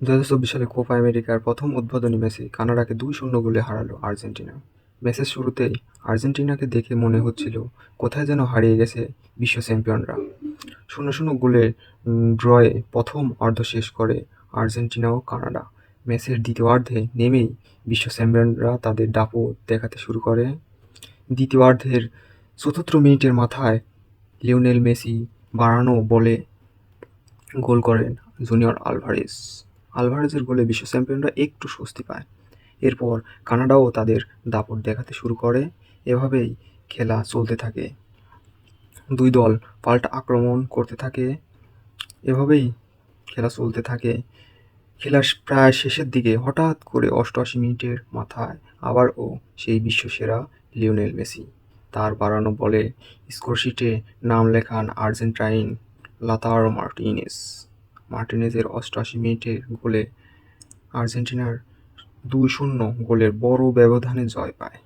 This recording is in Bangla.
দু সালে কোপা আমেরিকার প্রথম উদ্বোধনী ম্যাচে কানাডাকে দুই শূন্য গোলে হারালো আর্জেন্টিনা। ম্যাচের শুরুতেই আর্জেন্টিনাকে দেখে মনে হচ্ছিল, কোথায় যেন হারিয়ে গেছে বিশ্ব চ্যাম্পিয়নরা। শূন্য শূন্য গোলের ড্রয়ে প্রথম অর্ধ শেষ করে আর্জেন্টিনা ও কানাডা। ম্যাচের দ্বিতীয়ার্ধে নেমেই বিশ্ব চ্যাম্পিয়নরা তাদের দাপট দেখাতে শুরু করে। দ্বিতীয়ার্ধের চতুর্থ মিনিটের মাথায় লিওনেল মেসি বাড়ানো বলে গোল করেন জুনিয়র আলভারেজ। আলভারেজের গোলে বিশ্ব চ্যাম্পিয়নরা একটু স্বস্তি পায়। এরপর কানাডাও তাদের দাপট দেখাতে শুরু করে। এভাবেই খেলা চলতে থাকে। দুই দল পাল্টা আক্রমণ করতে থাকে। এভাবেই খেলা চলতে থাকে। খেলার প্রায় শেষের দিকে হঠাৎ করে অষ্টআশি মিনিটের মাথায় আবারও সেই বিশ্বসেরা লিওনেল মেসি। তার বাড়ানো বলে স্কোরশিটে নাম লেখান আর্জেন্টাইন লাতারো মার্টিনেজ মার্টিনেজের অষ্টআশি মিনিটের গোলে আর্জেন্টিনার দুই শূন্য গোলের বড় ব্যবধানে জয় পায়।